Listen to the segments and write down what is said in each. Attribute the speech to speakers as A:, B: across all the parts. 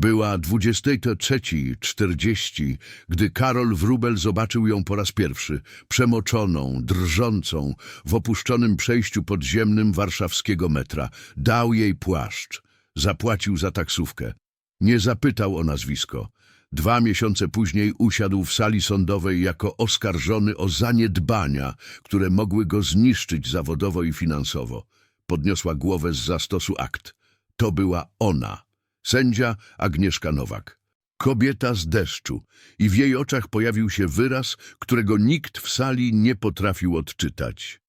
A: Była 23.40, gdy Karol Wróbel zobaczył ją po raz pierwszy, przemoczoną, drżącą, w opuszczonym przejściu podziemnym warszawskiego metra. Dał jej płaszcz, zapłacił za taksówkę. Nie zapytał o nazwisko. Dwa miesiące później usiadł w sali sądowej jako oskarżony o zaniedbania, które mogły go zniszczyć zawodowo i finansowo. Podniosła głowę z zastosu akt. To była ona, sędzia Agnieszka Nowak. Kobieta z deszczu i w jej oczach pojawił się wyraz, którego nikt w sali nie potrafił odczytać.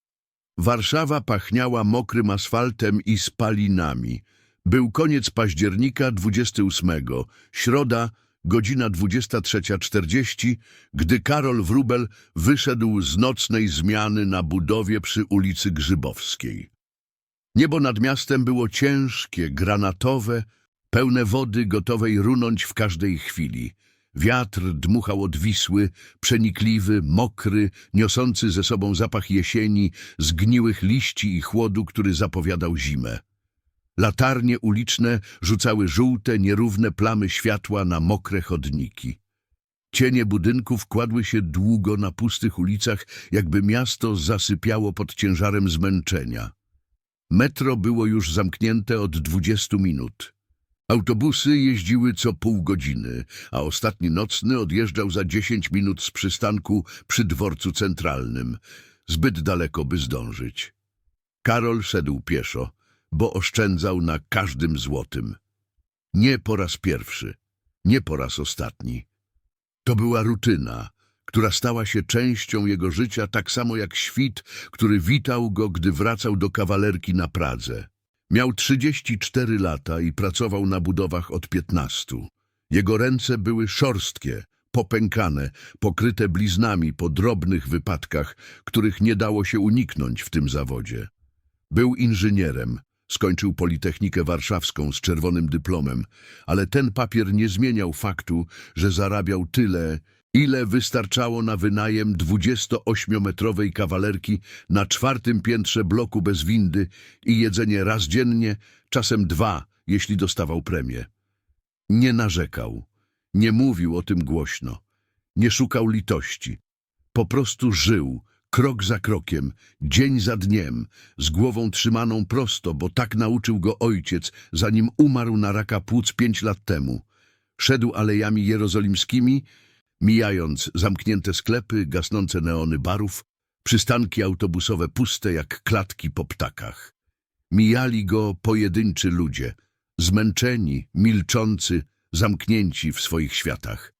A: Warszawa pachniała mokrym asfaltem i spalinami. Był koniec października 28, środa, godzina 23.40, gdy Karol Wróbel wyszedł z nocnej zmiany na budowie przy ulicy Grzybowskiej. Niebo nad miastem było ciężkie, granatowe, pełne wody gotowej runąć w każdej chwili. Wiatr dmuchał od Wisły, przenikliwy, mokry, niosący ze sobą zapach jesieni, zgniłych liści i chłodu, który zapowiadał zimę. Latarnie uliczne rzucały żółte, nierówne plamy światła na mokre chodniki. Cienie budynków kładły się długo na pustych ulicach, jakby miasto zasypiało pod ciężarem zmęczenia. Metro było już zamknięte od 20 minut. Autobusy jeździły co pół godziny, a ostatni nocny odjeżdżał za 10 minut z przystanku przy dworcu centralnym. Zbyt daleko, by zdążyć. Karol szedł pieszo, bo oszczędzał na każdym złotym. Nie po raz pierwszy, nie po raz ostatni. To była rutyna, która stała się częścią jego życia, tak samo jak świt, który witał go, gdy wracał do kawalerki na Pradze. Miał 34 lata i pracował na budowach od 15. Jego ręce były szorstkie, popękane, pokryte bliznami po drobnych wypadkach, których nie dało się uniknąć w tym zawodzie. Był inżynierem, skończył Politechnikę Warszawską z czerwonym dyplomem, ale ten papier nie zmieniał faktu, że zarabiał tyle, ile wystarczało na wynajem 28-metrowej kawalerki na czwartym piętrze bloku bez windy i jedzenie raz dziennie, czasem dwa, jeśli dostawał premię. Nie narzekał, nie mówił o tym głośno, nie szukał litości. Po prostu żył, krok za krokiem, dzień za dniem, z głową trzymaną prosto, bo tak nauczył go ojciec, zanim umarł na raka płuc pięć lat temu. Szedł alejami jerozolimskimi, mijając zamknięte sklepy, gasnące neony barów, przystanki autobusowe puste jak klatki po ptakach. Mijali go pojedynczy ludzie, zmęczeni, milczący, zamknięci w swoich światach.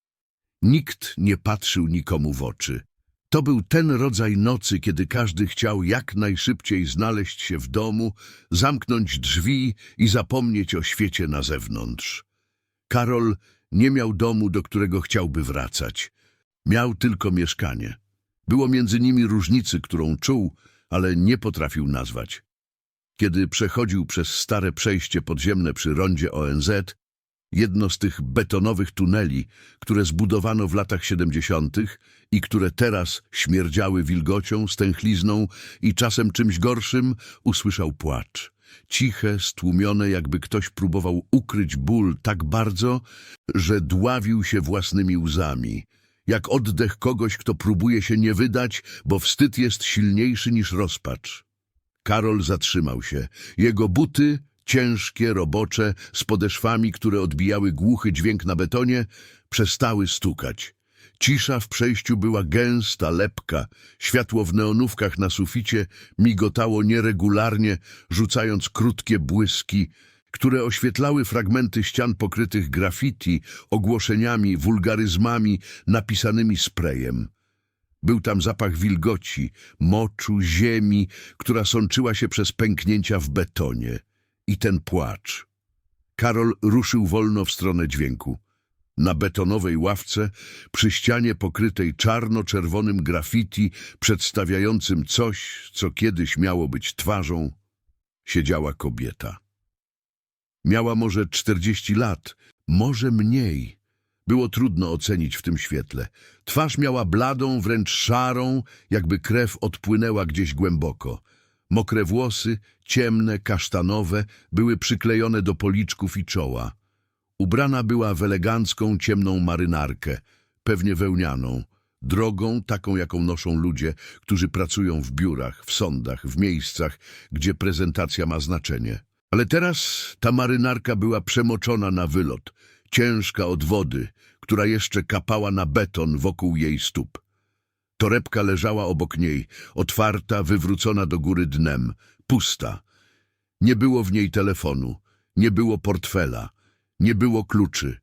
A: Nikt nie patrzył nikomu w oczy. To był ten rodzaj nocy, kiedy każdy chciał jak najszybciej znaleźć się w domu, zamknąć drzwi i zapomnieć o świecie na zewnątrz. Karol nie miał domu, do którego chciałby wracać. Miał tylko mieszkanie. Było między nimi różnicy, którą czuł, ale nie potrafił nazwać. Kiedy przechodził przez stare przejście podziemne przy rondzie ONZ, jedno z tych betonowych tuneli, które zbudowano w latach 70. i które teraz śmierdziały wilgocią, stęchlizną i czasem czymś gorszym, usłyszał płacz. Ciche, stłumione, jakby ktoś próbował ukryć ból tak bardzo, że dławił się własnymi łzami. Jak oddech kogoś, kto próbuje się nie wydać, bo wstyd jest silniejszy niż rozpacz. Karol zatrzymał się. Jego buty, ciężkie, robocze, z podeszwami, które odbijały głuchy dźwięk na betonie, przestały stukać. Cisza w przejściu była gęsta, lepka. Światło w neonówkach na suficie migotało nieregularnie, rzucając krótkie błyski, które oświetlały fragmenty ścian pokrytych graffiti, ogłoszeniami, wulgaryzmami napisanymi sprayem. Był tam zapach wilgoci, moczu, ziemi, która sączyła się przez pęknięcia w betonie. I ten płacz. Karol ruszył wolno w stronę dźwięku. Na betonowej ławce, przy ścianie pokrytej czarno-czerwonym graffiti przedstawiającym coś, co kiedyś miało być twarzą, siedziała kobieta. Miała może czterdzieści lat, może mniej. Było trudno ocenić w tym świetle. Twarz miała bladą, wręcz szarą, jakby krew odpłynęła gdzieś głęboko. Mokre włosy, ciemne, kasztanowe, były przyklejone do policzków i czoła. Ubrana była w elegancką, ciemną marynarkę, pewnie wełnianą, drogą taką, jaką noszą ludzie, którzy pracują w biurach, w sądach, w miejscach, gdzie prezentacja ma znaczenie. Ale teraz ta marynarka była przemoczona na wylot, ciężka od wody, która jeszcze kapała na beton wokół jej stóp. Torebka leżała obok niej, otwarta, wywrócona do góry dnem, pusta. Nie było w niej telefonu, nie było portfela, nie było kluczy.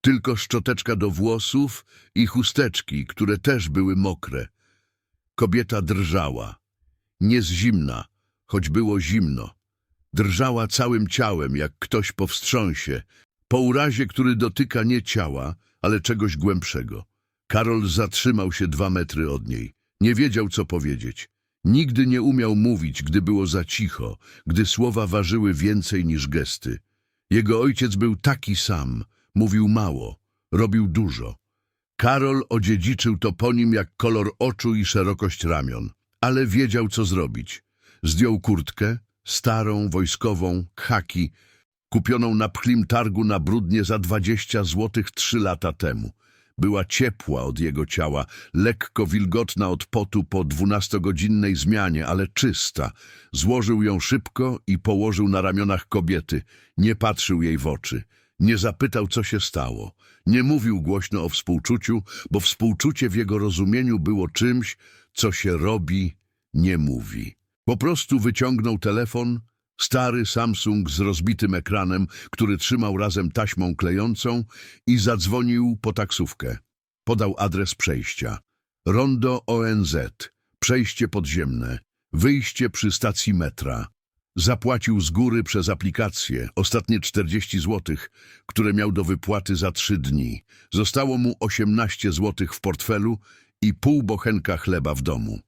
A: Tylko szczoteczka do włosów i chusteczki, które też były mokre. Kobieta drżała. Nie z zimna, choć było zimno. Drżała całym ciałem, jak ktoś po wstrząsie, po urazie, który dotyka nie ciała, ale czegoś głębszego. Karol zatrzymał się dwa metry od niej. Nie wiedział, co powiedzieć. Nigdy nie umiał mówić, gdy było za cicho, gdy słowa ważyły więcej niż gesty. Jego ojciec był taki sam, mówił mało, robił dużo. Karol odziedziczył to po nim jak kolor oczu i szerokość ramion, ale wiedział, co zrobić. Zdjął kurtkę, starą, wojskową, khaki, kupioną na pchlim targu na brudnie za dwadzieścia złotych trzy lata temu. Była ciepła od jego ciała, lekko wilgotna od potu po dwunastogodzinnej zmianie, ale czysta. Złożył ją szybko i położył na ramionach kobiety. Nie patrzył jej w oczy. Nie zapytał, co się stało. Nie mówił głośno o współczuciu, bo współczucie w jego rozumieniu było czymś, co się robi, nie mówi. Po prostu wyciągnął telefon, stary Samsung z rozbitym ekranem, który trzymał razem taśmą klejącą i zadzwonił po taksówkę. Podał adres przejścia. Rondo ONZ, przejście podziemne, wyjście przy stacji metra. Zapłacił z góry przez aplikację ostatnie 40 złotych, które miał do wypłaty za trzy dni. Zostało mu 18 złotych w portfelu i pół bochenka chleba w domu.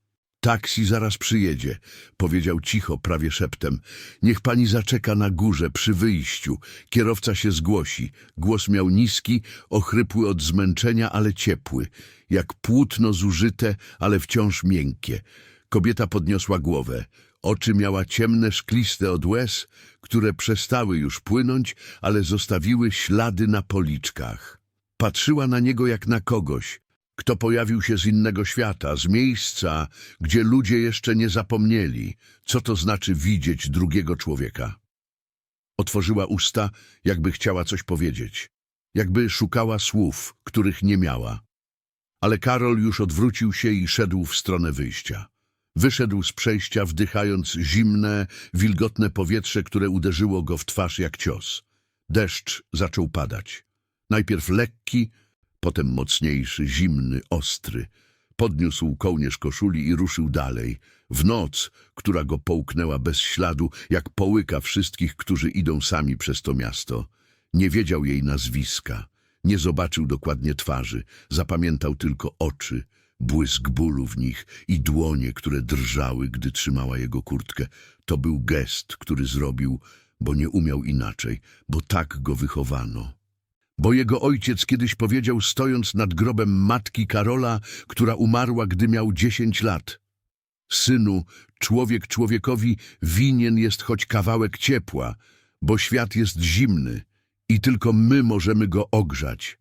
A: Taksi zaraz przyjedzie, powiedział cicho, prawie szeptem. Niech pani zaczeka na górze przy wyjściu. Kierowca się zgłosi. Głos miał niski, ochrypły od zmęczenia, ale ciepły. Jak płótno zużyte, ale wciąż miękkie. Kobieta podniosła głowę. Oczy miała ciemne, szkliste od łez, które przestały już płynąć, ale zostawiły ślady na policzkach. Patrzyła na niego jak na kogoś, kto pojawił się z innego świata, z miejsca, gdzie ludzie jeszcze nie zapomnieli, co to znaczy widzieć drugiego człowieka. Otworzyła usta, jakby chciała coś powiedzieć, jakby szukała słów, których nie miała. Ale Karol już odwrócił się i szedł w stronę wyjścia. Wyszedł z przejścia, wdychając zimne, wilgotne powietrze, które uderzyło go w twarz jak cios. Deszcz zaczął padać. Najpierw lekki, potem mocniejszy, zimny, ostry. Podniósł kołnierz koszuli i ruszył dalej. W noc, która go połknęła bez śladu, jak połyka wszystkich, którzy idą sami przez to miasto. Nie wiedział jej nazwiska. Nie zobaczył dokładnie twarzy. Zapamiętał tylko oczy, błysk bólu w nich i dłonie, które drżały, gdy trzymała jego kurtkę. To był gest, który zrobił, bo nie umiał inaczej, bo tak go wychowano bo jego ojciec kiedyś powiedział, stojąc nad grobem matki Karola, która umarła, gdy miał dziesięć lat. Synu, człowiek człowiekowi winien jest choć kawałek ciepła, bo świat jest zimny i tylko my możemy go ogrzać.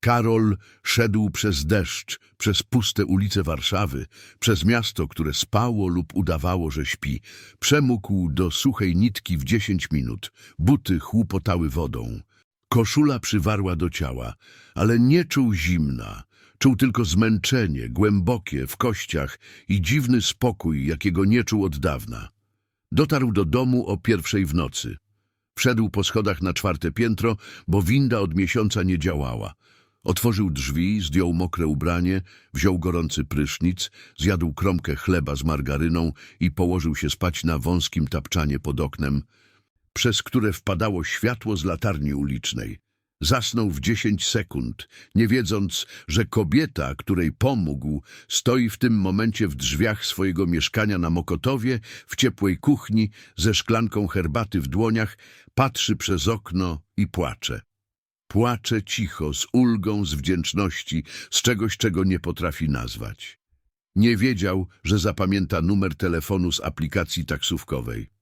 A: Karol szedł przez deszcz, przez puste ulice Warszawy, przez miasto, które spało lub udawało, że śpi. Przemógł do suchej nitki w dziesięć minut. Buty chłupotały wodą. Koszula przywarła do ciała, ale nie czuł zimna. Czuł tylko zmęczenie, głębokie, w kościach i dziwny spokój, jakiego nie czuł od dawna. Dotarł do domu o pierwszej w nocy. Wszedł po schodach na czwarte piętro, bo winda od miesiąca nie działała. Otworzył drzwi, zdjął mokre ubranie, wziął gorący prysznic, zjadł kromkę chleba z margaryną i położył się spać na wąskim tapczanie pod oknem, przez które wpadało światło z latarni ulicznej. Zasnął w dziesięć sekund, nie wiedząc, że kobieta, której pomógł, stoi w tym momencie w drzwiach swojego mieszkania na Mokotowie, w ciepłej kuchni, ze szklanką herbaty w dłoniach, patrzy przez okno i płacze. Płacze cicho, z ulgą, z wdzięczności, z czegoś, czego nie potrafi nazwać. Nie wiedział, że zapamięta numer telefonu z aplikacji taksówkowej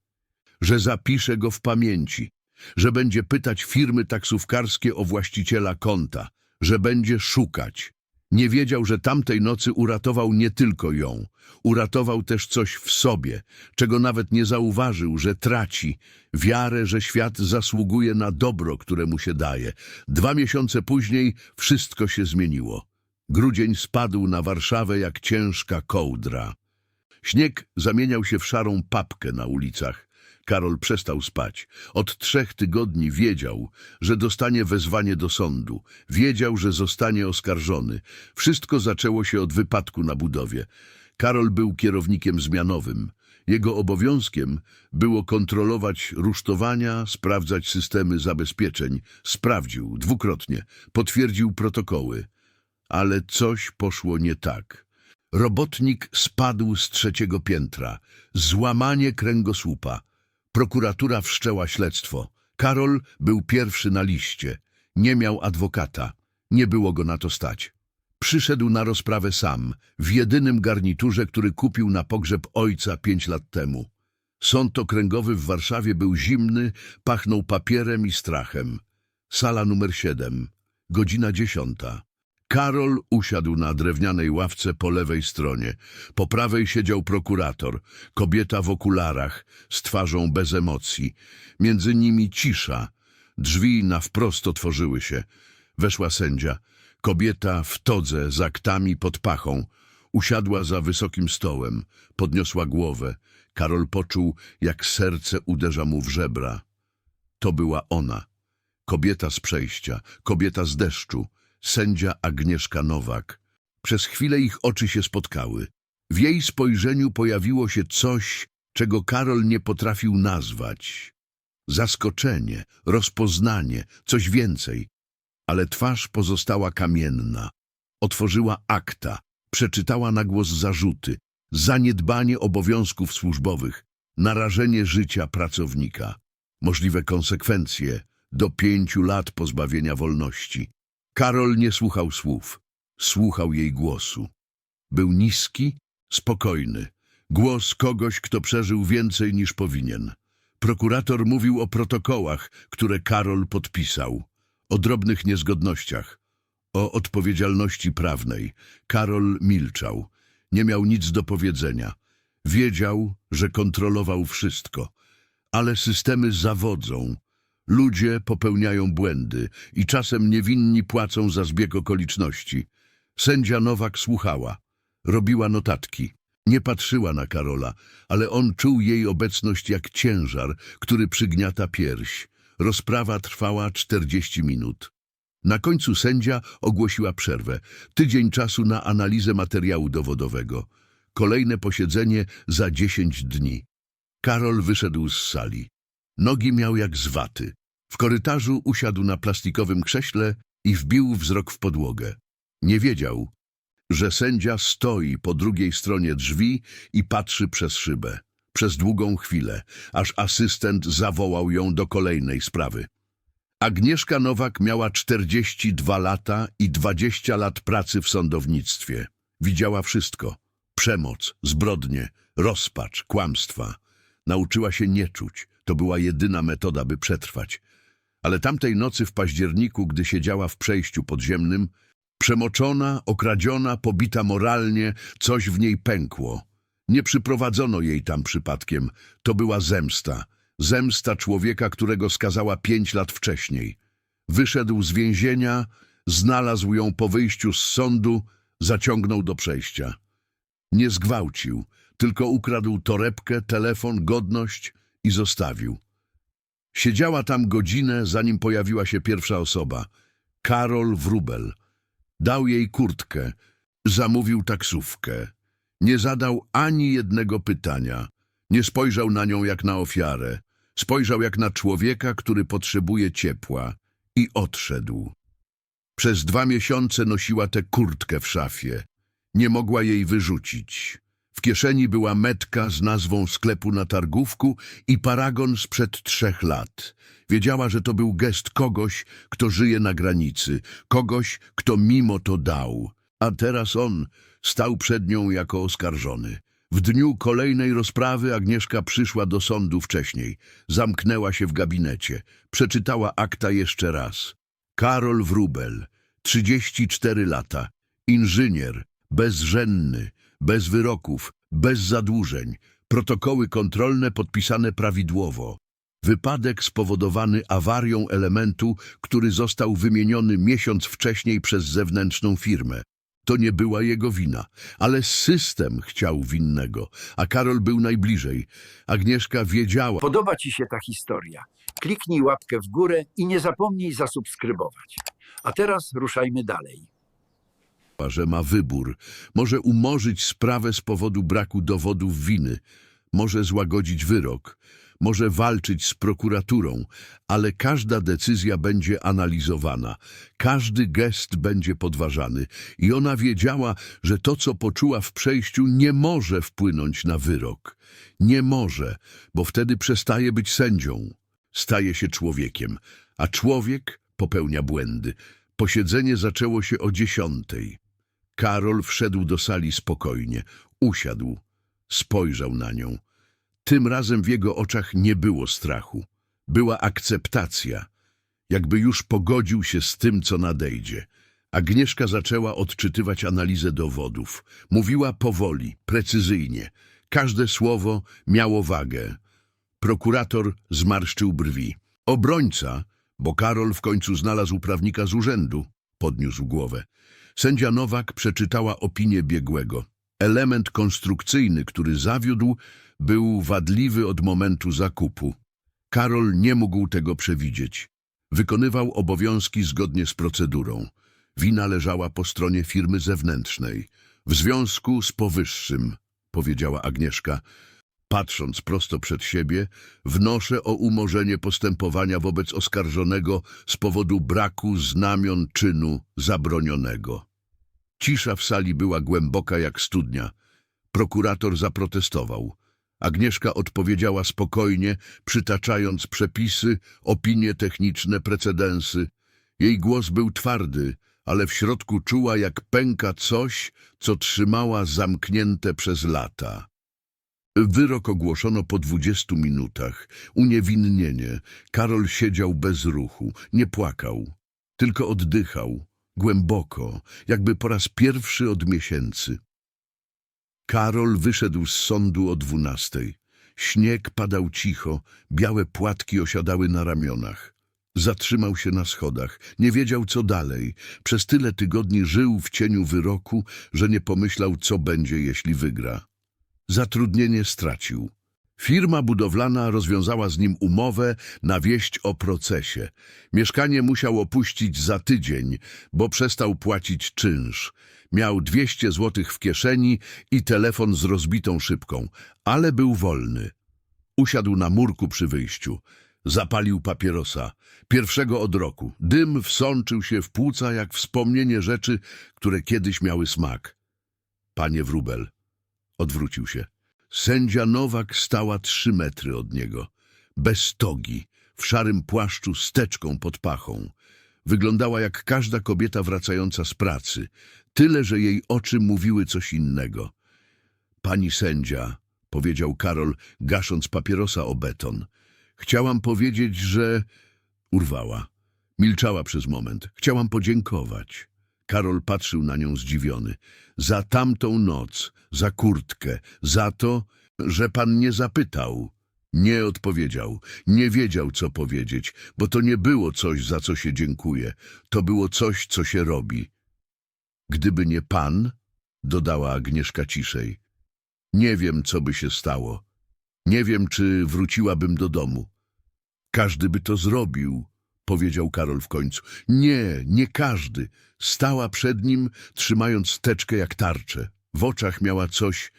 A: że zapisze go w pamięci, że będzie pytać firmy taksówkarskie o właściciela konta, że będzie szukać. Nie wiedział, że tamtej nocy uratował nie tylko ją, uratował też coś w sobie, czego nawet nie zauważył, że traci, wiarę, że świat zasługuje na dobro, które mu się daje. Dwa miesiące później wszystko się zmieniło. Grudzień spadł na Warszawę jak ciężka kołdra. Śnieg zamieniał się w szarą papkę na ulicach. Karol przestał spać. Od trzech tygodni wiedział, że dostanie wezwanie do sądu. Wiedział, że zostanie oskarżony. Wszystko zaczęło się od wypadku na budowie. Karol był kierownikiem zmianowym. Jego obowiązkiem było kontrolować rusztowania, sprawdzać systemy zabezpieczeń. Sprawdził dwukrotnie, potwierdził protokoły. Ale coś poszło nie tak. Robotnik spadł z trzeciego piętra. Złamanie kręgosłupa. Prokuratura wszczęła śledztwo. Karol był pierwszy na liście. Nie miał adwokata. Nie było go na to stać. Przyszedł na rozprawę sam, w jedynym garniturze, który kupił na pogrzeb ojca pięć lat temu. Sąd okręgowy w Warszawie był zimny, pachnął papierem i strachem. Sala numer siedem, godzina dziesiąta. Karol usiadł na drewnianej ławce po lewej stronie. Po prawej siedział prokurator, kobieta w okularach, z twarzą bez emocji. Między nimi cisza. Drzwi na wprost otworzyły się. Weszła sędzia. Kobieta w todze z aktami pod pachą. Usiadła za wysokim stołem. Podniosła głowę. Karol poczuł, jak serce uderza mu w żebra. To była ona. Kobieta z przejścia, kobieta z deszczu, sędzia Agnieszka Nowak. Przez chwilę ich oczy się spotkały. W jej spojrzeniu pojawiło się coś, czego Karol nie potrafił nazwać. Zaskoczenie, rozpoznanie, coś więcej. Ale twarz pozostała kamienna. Otworzyła akta, przeczytała na głos zarzuty, zaniedbanie obowiązków służbowych, narażenie życia pracownika, możliwe konsekwencje do pięciu lat pozbawienia wolności. Karol nie słuchał słów, słuchał jej głosu. Był niski, spokojny, głos kogoś, kto przeżył więcej niż powinien. Prokurator mówił o protokołach, które Karol podpisał, o drobnych niezgodnościach, o odpowiedzialności prawnej. Karol milczał, nie miał nic do powiedzenia. Wiedział, że kontrolował wszystko, ale systemy zawodzą, Ludzie popełniają błędy i czasem niewinni płacą za zbieg okoliczności. Sędzia Nowak słuchała, robiła notatki. Nie patrzyła na Karola, ale on czuł jej obecność jak ciężar, który przygniata pierś. Rozprawa trwała 40 minut. Na końcu sędzia ogłosiła przerwę. Tydzień czasu na analizę materiału dowodowego. Kolejne posiedzenie za 10 dni. Karol wyszedł z sali. Nogi miał jak z waty. W korytarzu usiadł na plastikowym krześle i wbił wzrok w podłogę. Nie wiedział, że sędzia stoi po drugiej stronie drzwi i patrzy przez szybę. Przez długą chwilę, aż asystent zawołał ją do kolejnej sprawy. Agnieszka Nowak miała 42 lata i 20 lat pracy w sądownictwie. Widziała wszystko. Przemoc, zbrodnie, rozpacz, kłamstwa. Nauczyła się nie czuć. To była jedyna metoda, by przetrwać. Ale tamtej nocy w październiku, gdy siedziała w przejściu podziemnym, przemoczona, okradziona, pobita moralnie, coś w niej pękło. Nie przyprowadzono jej tam przypadkiem. To była zemsta. Zemsta człowieka, którego skazała pięć lat wcześniej. Wyszedł z więzienia, znalazł ją po wyjściu z sądu, zaciągnął do przejścia. Nie zgwałcił, tylko ukradł torebkę, telefon, godność i zostawił. Siedziała tam godzinę, zanim pojawiła się pierwsza osoba. Karol Wrubel. Dał jej kurtkę, zamówił taksówkę. Nie zadał ani jednego pytania. Nie spojrzał na nią jak na ofiarę. Spojrzał jak na człowieka, który potrzebuje ciepła. I odszedł. Przez dwa miesiące nosiła tę kurtkę w szafie. Nie mogła jej wyrzucić. W kieszeni była metka z nazwą sklepu na targówku i paragon sprzed trzech lat. Wiedziała, że to był gest kogoś, kto żyje na granicy, kogoś, kto mimo to dał. A teraz on stał przed nią jako oskarżony. W dniu kolejnej rozprawy Agnieszka przyszła do sądu wcześniej. Zamknęła się w gabinecie. Przeczytała akta jeszcze raz. Karol Wrubel, 34 lata, inżynier, bezrzędny, bez wyroków, bez zadłużeń, protokoły kontrolne podpisane prawidłowo. Wypadek spowodowany awarią elementu, który został wymieniony miesiąc wcześniej przez zewnętrzną firmę. To nie była jego wina, ale system chciał winnego, a Karol był najbliżej. Agnieszka wiedziała,
B: Podoba Ci się ta historia? Kliknij łapkę w górę i nie zapomnij zasubskrybować. A teraz ruszajmy dalej.
A: Że ma wybór. Może umorzyć sprawę z powodu braku dowodów winy, może złagodzić wyrok, może walczyć z prokuraturą, ale każda decyzja będzie analizowana, każdy gest będzie podważany i ona wiedziała, że to, co poczuła w przejściu, nie może wpłynąć na wyrok. Nie może, bo wtedy przestaje być sędzią, staje się człowiekiem, a człowiek popełnia błędy. Posiedzenie zaczęło się o dziesiątej. Karol wszedł do sali spokojnie, usiadł, spojrzał na nią. Tym razem w jego oczach nie było strachu. Była akceptacja, jakby już pogodził się z tym, co nadejdzie. Agnieszka zaczęła odczytywać analizę dowodów. Mówiła powoli, precyzyjnie. Każde słowo miało wagę. Prokurator zmarszczył brwi. Obrońca, bo Karol w końcu znalazł prawnika z urzędu, podniósł głowę. Sędzia Nowak przeczytała opinię biegłego. Element konstrukcyjny, który zawiódł, był wadliwy od momentu zakupu. Karol nie mógł tego przewidzieć. Wykonywał obowiązki zgodnie z procedurą. Wina leżała po stronie firmy zewnętrznej. W związku z powyższym, powiedziała Agnieszka, patrząc prosto przed siebie, wnoszę o umorzenie postępowania wobec oskarżonego z powodu braku znamion czynu zabronionego. Cisza w sali była głęboka jak studnia. Prokurator zaprotestował. Agnieszka odpowiedziała spokojnie, przytaczając przepisy, opinie techniczne, precedensy. Jej głos był twardy, ale w środku czuła, jak pęka coś, co trzymała zamknięte przez lata. Wyrok ogłoszono po dwudziestu minutach. Uniewinnienie. Karol siedział bez ruchu, nie płakał, tylko oddychał, głęboko, jakby po raz pierwszy od miesięcy. Karol wyszedł z sądu o dwunastej. Śnieg padał cicho, białe płatki osiadały na ramionach. Zatrzymał się na schodach, nie wiedział co dalej. Przez tyle tygodni żył w cieniu wyroku, że nie pomyślał, co będzie, jeśli wygra. Zatrudnienie stracił. Firma budowlana rozwiązała z nim umowę na wieść o procesie. Mieszkanie musiał opuścić za tydzień, bo przestał płacić czynsz. Miał 200 złotych w kieszeni i telefon z rozbitą szybką, ale był wolny. Usiadł na murku przy wyjściu. Zapalił papierosa. Pierwszego od roku. Dym wsączył się w płuca jak wspomnienie rzeczy, które kiedyś miały smak. Panie Wrubel. Odwrócił się. Sędzia Nowak stała trzy metry od niego. Bez togi, w szarym płaszczu z teczką pod pachą. Wyglądała jak każda kobieta wracająca z pracy, tyle, że jej oczy mówiły coś innego. Pani sędzia, powiedział Karol, gasząc papierosa o beton. Chciałam powiedzieć, że... Urwała. Milczała przez moment. Chciałam podziękować. Karol patrzył na nią zdziwiony. Za tamtą noc, za kurtkę, za to, że pan nie zapytał. Nie odpowiedział, nie wiedział, co powiedzieć, bo to nie było coś, za co się dziękuje. To było coś, co się robi. Gdyby nie pan, dodała Agnieszka ciszej, nie wiem, co by się stało. Nie wiem, czy wróciłabym do domu. Każdy by to zrobił, powiedział Karol w końcu. Nie, nie każdy. Stała przed nim, trzymając teczkę jak tarczę. W oczach miała coś,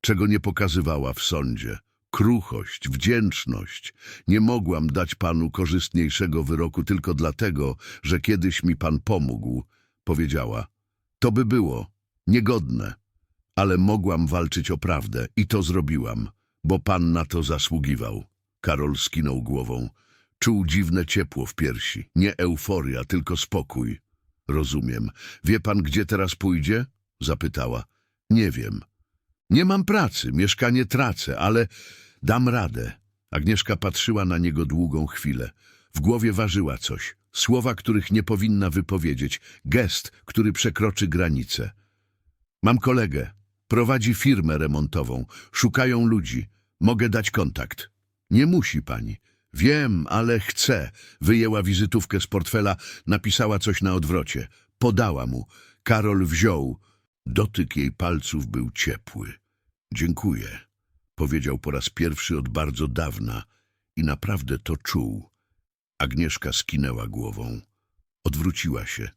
A: czego nie pokazywała w sądzie. Kruchość, wdzięczność. Nie mogłam dać panu korzystniejszego wyroku tylko dlatego, że kiedyś mi pan pomógł, powiedziała. To by było niegodne, ale mogłam walczyć o prawdę i to zrobiłam, bo pan na to zasługiwał. Karol skinął głową. Czuł dziwne ciepło w piersi. Nie euforia, tylko spokój. Rozumiem. Wie pan, gdzie teraz pójdzie? Zapytała. Nie wiem. Nie mam pracy, mieszkanie tracę, ale dam radę. Agnieszka patrzyła na niego długą chwilę. W głowie ważyła coś. Słowa, których nie powinna wypowiedzieć. Gest, który przekroczy granicę. Mam kolegę. Prowadzi firmę remontową. Szukają ludzi. Mogę dać kontakt. Nie musi pani. Wiem, ale chcę. Wyjęła wizytówkę z portfela, napisała coś na odwrocie. Podała mu. Karol wziął. Dotyk jej palców był ciepły. Dziękuję, powiedział po raz pierwszy od bardzo dawna i naprawdę to czuł. Agnieszka skinęła głową. Odwróciła się.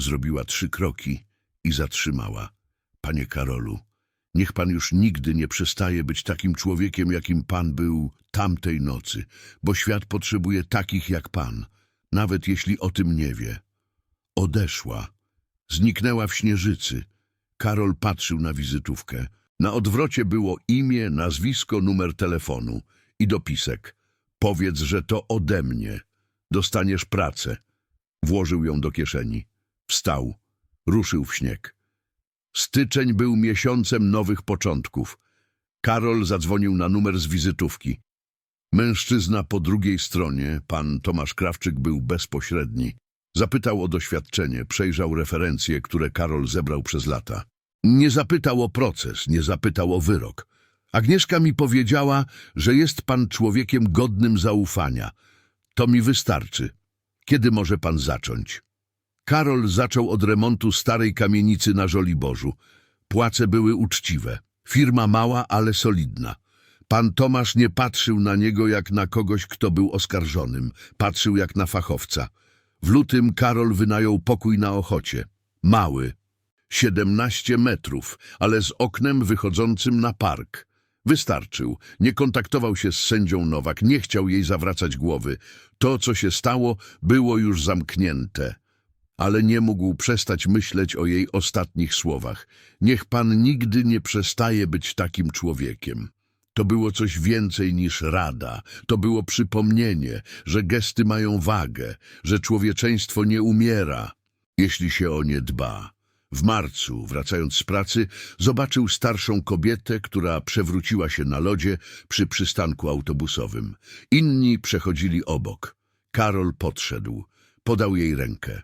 A: Zrobiła trzy kroki i zatrzymała. Panie Karolu, niech pan już nigdy nie przestaje być takim człowiekiem, jakim pan był tamtej nocy, bo świat potrzebuje takich jak pan, nawet jeśli o tym nie wie. Odeszła. Zniknęła w śnieżycy. Karol patrzył na wizytówkę. Na odwrocie było imię, nazwisko, numer telefonu i dopisek. Powiedz, że to ode mnie. Dostaniesz pracę. Włożył ją do kieszeni. Wstał. Ruszył w śnieg. Styczeń był miesiącem nowych początków. Karol zadzwonił na numer z wizytówki. Mężczyzna po drugiej stronie, pan Tomasz Krawczyk, był bezpośredni. Zapytał o doświadczenie, przejrzał referencje, które Karol zebrał przez lata. Nie zapytał o proces, nie zapytał o wyrok. Agnieszka mi powiedziała, że jest pan człowiekiem godnym zaufania. To mi wystarczy. Kiedy może pan zacząć? Karol zaczął od remontu starej kamienicy na Żoliborzu. Płace były uczciwe. Firma mała, ale solidna. Pan Tomasz nie patrzył na niego jak na kogoś, kto był oskarżonym. Patrzył jak na fachowca. W lutym Karol wynajął pokój na Ochocie. Mały. 17 metrów, ale z oknem wychodzącym na park. Wystarczył. Nie kontaktował się z sędzią Nowak, nie chciał jej zawracać głowy. To, co się stało, było już zamknięte. Ale nie mógł przestać myśleć o jej ostatnich słowach. Niech pan nigdy nie przestaje być takim człowiekiem. To było coś więcej niż rada. To było przypomnienie, że gesty mają wagę, że człowieczeństwo nie umiera, jeśli się o nie dba. W marcu, wracając z pracy, zobaczył starszą kobietę, która przewróciła się na lodzie przy przystanku autobusowym. Inni przechodzili obok. Karol podszedł, podał jej rękę.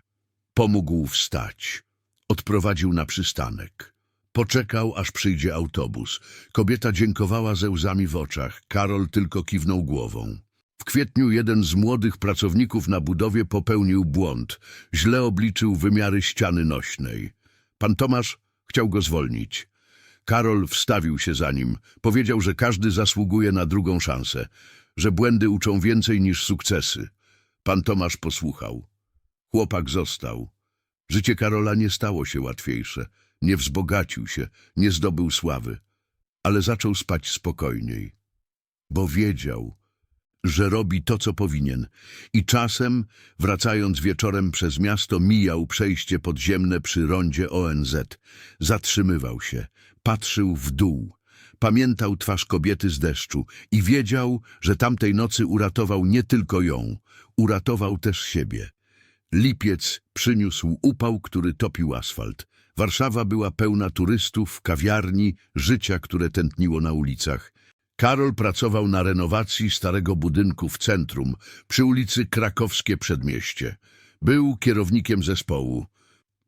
A: Pomógł wstać. Odprowadził na przystanek. Poczekał, aż przyjdzie autobus. Kobieta dziękowała ze łzami w oczach. Karol tylko kiwnął głową. W kwietniu jeden z młodych pracowników na budowie popełnił błąd. Źle obliczył wymiary ściany nośnej. Pan Tomasz chciał go zwolnić. Karol wstawił się za nim. Powiedział, że każdy zasługuje na drugą szansę, że błędy uczą więcej niż sukcesy. Pan Tomasz posłuchał. Chłopak został. Życie Karola nie stało się łatwiejsze. Nie wzbogacił się, nie zdobył sławy, ale zaczął spać spokojniej, bo wiedział, że robi to, co powinien. I czasem, wracając wieczorem przez miasto, mijał przejście podziemne przy rondzie ONZ. Zatrzymywał się, patrzył w dół. Pamiętał twarz kobiety z deszczu i wiedział, że tamtej nocy uratował nie tylko ją, uratował też siebie. Lipiec przyniósł upał, który topił asfalt. Warszawa była pełna turystów, kawiarni, życia, które tętniło na ulicach. Karol pracował na renowacji starego budynku w centrum, przy ulicy Krakowskie Przedmieście. Był kierownikiem zespołu.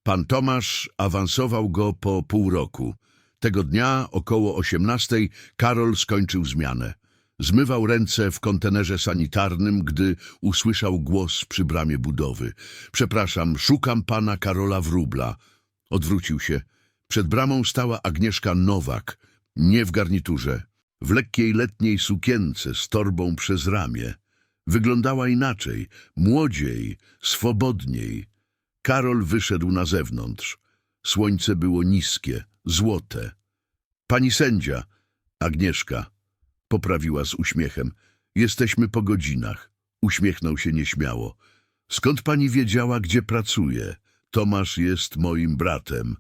A: Pan Tomasz awansował go po pół roku. Tego dnia, około osiemnastej, Karol skończył zmianę. Zmywał ręce w kontenerze sanitarnym, gdy usłyszał głos przy bramie budowy. Przepraszam, szukam pana Karola Wróbla. Odwrócił się. Przed bramą stała Agnieszka Nowak, nie w garniturze, w lekkiej letniej sukience z torbą przez ramię. Wyglądała inaczej, młodziej, swobodniej. Karol wyszedł na zewnątrz. Słońce było niskie, złote. Pani sędzia, Agnieszka, poprawiła z uśmiechem. Jesteśmy po godzinach. Uśmiechnął się nieśmiało. Skąd pani wiedziała, gdzie pracuję? Tomasz jest moim bratem.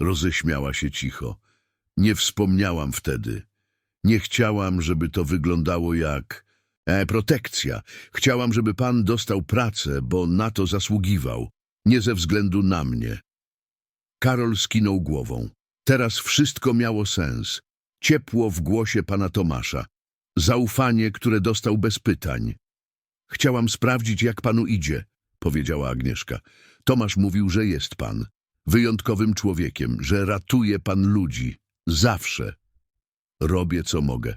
A: Roześmiała się cicho. Nie wspomniałam wtedy. Nie chciałam, żeby to wyglądało jak... E, protekcja. Chciałam, żeby pan dostał pracę, bo na to zasługiwał. Nie ze względu na mnie. Karol skinął głową. Teraz wszystko miało sens. Ciepło w głosie pana Tomasza, zaufanie, które dostał bez pytań. Chciałam sprawdzić, jak panu idzie, powiedziała Agnieszka. Tomasz mówił, że jest pan wyjątkowym człowiekiem, że ratuje pan ludzi. Zawsze. Robię, co mogę.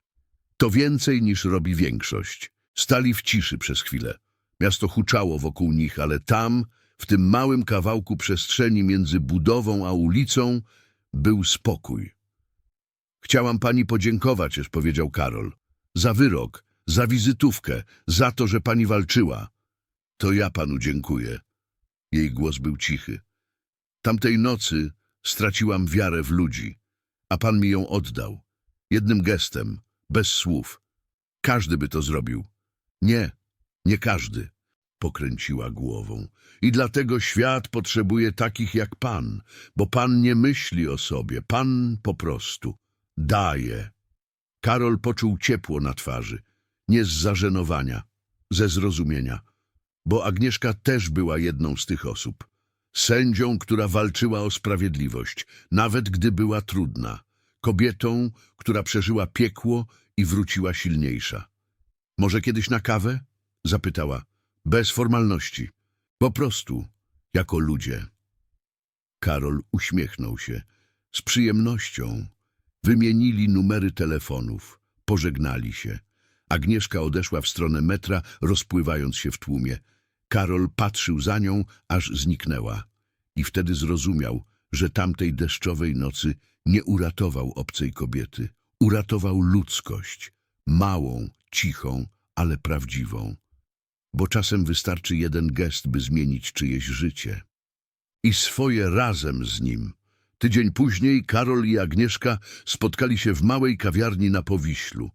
A: To więcej niż robi większość. Stali w ciszy przez chwilę. Miasto huczało wokół nich, ale tam, w tym małym kawałku przestrzeni między budową a ulicą, był spokój. Chciałam pani podziękować, powiedział Karol. Za wyrok, za wizytówkę, za to, że pani walczyła. To ja panu dziękuję. Jej głos był cichy. Tamtej nocy straciłam wiarę w ludzi, a pan mi ją oddał. Jednym gestem, bez słów. Każdy by to zrobił. Nie, nie każdy, pokręciła głową. I dlatego świat potrzebuje takich jak pan, bo pan nie myśli o sobie, pan po prostu daje. Karol poczuł ciepło na twarzy, nie z zażenowania, ze zrozumienia, bo Agnieszka też była jedną z tych osób. Sędzią, która walczyła o sprawiedliwość, nawet gdy była trudna. Kobietą, która przeżyła piekło i wróciła silniejsza. Może kiedyś na kawę? Zapytała. Bez formalności. Po prostu, jako ludzie. Karol uśmiechnął się. Z przyjemnością. Wymienili numery telefonów. Pożegnali się. Agnieszka odeszła w stronę metra, rozpływając się w tłumie. Karol patrzył za nią, aż zniknęła. I wtedy zrozumiał, że tamtej deszczowej nocy nie uratował obcej kobiety. Uratował ludzkość. Małą, cichą, ale prawdziwą. Bo czasem wystarczy jeden gest, by zmienić czyjeś życie. I swoje razem z nim. Tydzień później Karol i Agnieszka spotkali się w małej kawiarni na Powiślu.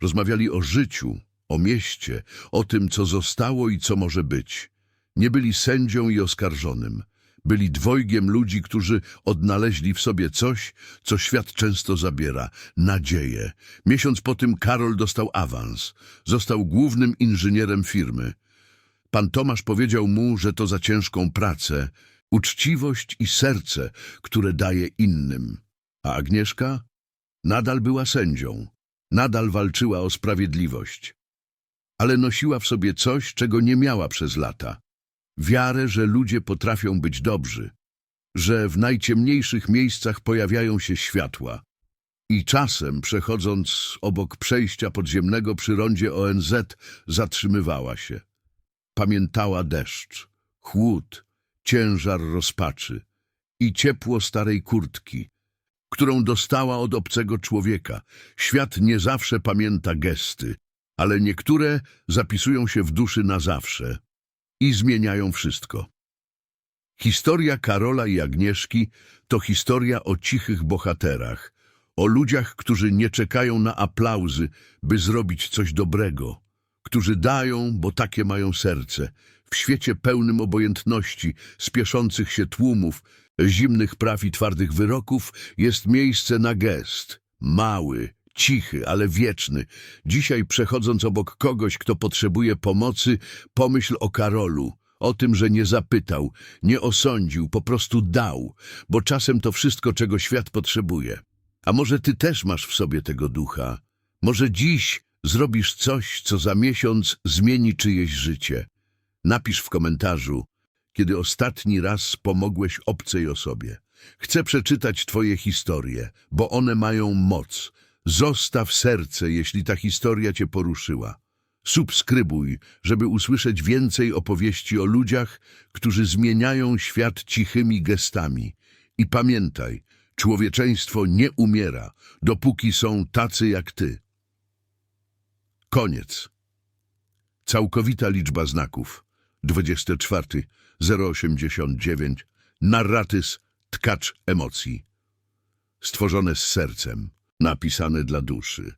A: Rozmawiali o życiu, o mieście, o tym, co zostało i co może być. Nie byli sędzią i oskarżonym. Byli dwojgiem ludzi, którzy odnaleźli w sobie coś, co świat często zabiera nadzieję. Miesiąc po tym Karol dostał awans. Został głównym inżynierem firmy. Pan Tomasz powiedział mu, że to za ciężką pracę, uczciwość i serce, które daje innym. A Agnieszka nadal była sędzią. Nadal walczyła o sprawiedliwość. Ale nosiła w sobie coś, czego nie miała przez lata. Wiarę, że ludzie potrafią być dobrzy, że w najciemniejszych miejscach pojawiają się światła. I czasem, przechodząc obok przejścia podziemnego przy rondzie ONZ, zatrzymywała się. Pamiętała deszcz, chłód, ciężar rozpaczy i ciepło starej kurtki, którą dostała od obcego człowieka. Świat nie zawsze pamięta gesty, ale niektóre zapisują się w duszy na zawsze i zmieniają wszystko. Historia Karola i Agnieszki to historia o cichych bohaterach, o ludziach, którzy nie czekają na aplauzy, by zrobić coś dobrego, którzy dają, bo takie mają serce, w świecie pełnym obojętności, spieszących się tłumów, zimnych praw i twardych wyroków jest miejsce na gest, mały, cichy, ale wieczny. Dzisiaj przechodząc obok kogoś, kto potrzebuje pomocy, pomyśl o Karolu, o tym, że nie zapytał, nie osądził, po prostu dał, bo czasem to wszystko, czego świat potrzebuje. A może ty też masz w sobie tego ducha? Może dziś zrobisz coś, co za miesiąc zmieni czyjeś życie? Napisz w komentarzu, kiedy ostatni raz pomogłeś obcej osobie. Chcę przeczytać twoje historie, bo one mają moc. Zostaw serce, jeśli ta historia cię poruszyła. Subskrybuj, żeby usłyszeć więcej opowieści o ludziach, którzy zmieniają świat cichymi gestami. I pamiętaj, człowieczeństwo nie umiera, dopóki są tacy jak ty. Koniec. Całkowita liczba znaków. 24, 089. Narratys tkacz emocji. Stworzone z sercem, napisane dla duszy.